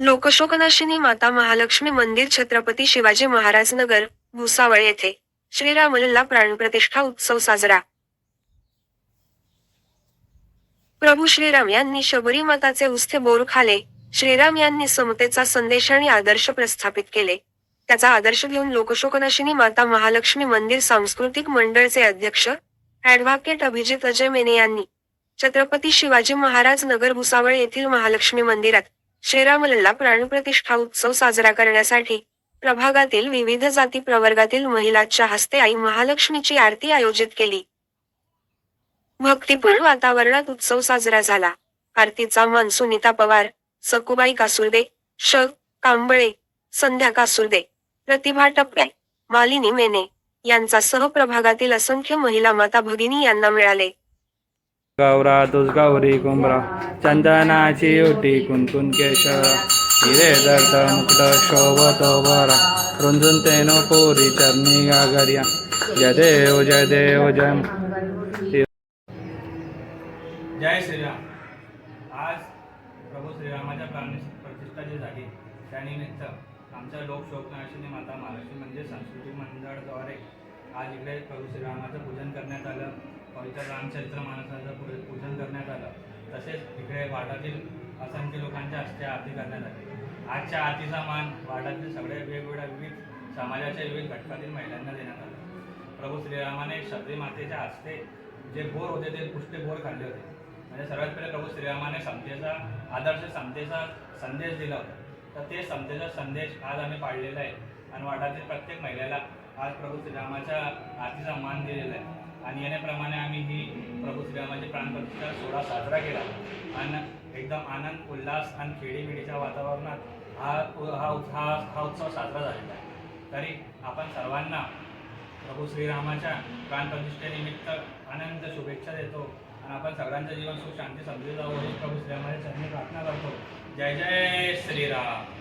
लोकशोकनाशिनी माता महालक्ष्मी मंदिर छत्रपती शिवाजी महाराज नगर भुसावळ येथे. श्रीरामलल्ला प्राणप्रतिष्ठा उत्सव साजरा. प्रभू श्रीराम यांनी शबरी माताचे उस्थे बोर खाले. श्रीराम यांनी समतेचा संदेश आणि आदर्श प्रस्थापित केले. त्याचा आदर्श घेऊन लोकशोकनाशिनी माता महालक्ष्मी मंदिर सांस्कृतिक मंडळचे अध्यक्ष ऍडव्होकेट अभिजित अजय मेने यांनी छत्रपती शिवाजी महाराज नगर भुसावळ येथील महालक्ष्मी मंदिरात श्रीरामलल्ला प्राणप्रतिष्ठा उत्सव साजरा करण्यासाठी प्रभागातील विविध जाती प्रवर्गातील महिलांच्या हस्ते आई महालक्ष्मीची आरती आयोजित केली. भक्तिपूर्ण वातावरणात उत्सव साजरा झाला. आरतीचा मान सुनीता पवार सकुबाई कासुर्दे श. कांबळे संध्या कासुर्दे प्रतिभा टप्पे मालिनी मेने यांचा सहप्रभागातील असंख्य महिला माता भगिनी यांना मिळाले. गौरा तुझ कुंभरा चंदनाची ओटी कुंकुन केशरा हिरे दर्द मुकुट शोभत बरा रुंजून तेनो पोरी चरणी गागर्या जय देव जय देव जय जय श्रीराम आज प्रभू श्रीरामाच्या प्राण प्रतिष्ठा जी झाली त्यानिमित्त आमच्या लोकशोकनाशिनी माता महालक्ष्मी म्हणजे सांस्कृतिक मंडळाद्वारे आज इकडे प्रभू श्रीरामाचं पूजन करण्यात आलं. पवित्र रामचरित्र मानसाचं पूज पूजन करण्यात आलं. तसेच इकडे वाडातील असंख्य लोकांच्या हस्ते आरती करण्यात आली. आजच्या आरतीचा मान वाडातील सगळ्या वेगवेगळ्या विविध समाजाच्या विविध घटकातील महिलांना देण्यात आला. प्रभू श्रीरामाने शबरी मातेच्या हस्ते जे बोर होते ते पुष्टे बोर खाल्ले होते. म्हणजे सर्वात पहिले प्रभू श्रीरामाने समतेचा आदर्श समतेचा संदेश दिला होता. तर ते समतेचा संदेश आज आम्ही पाळलेला आहे. आणि वाडातील प्रत्येक महिलेला आज प्रभू श्रीरामाच्या आरतीचा मान दिलेला आहे. आणि याप्रमाणे आम्ही ही प्रभू श्रीरामाची प्राणप्रतिष्ठा सोहळा साजरा केला. आणि एकदम आनंद उल्हास आणि खेडीमेडीच्या वातावरणात हा हा हा हा उत्सव साजरा झालेला आहे. तरी आपण सर्वांना प्रभू श्रीरामाच्या प्राणप्रतिष्ठेनिमित्त आनंद शुभेच्छा देतो. आणि आपण सगळ्यांचं जीवन सुख शांती समजून जावं. ही प्रभू श्रीरामाच्या चरणी प्रार्थना करतो. जय जय श्रीराम.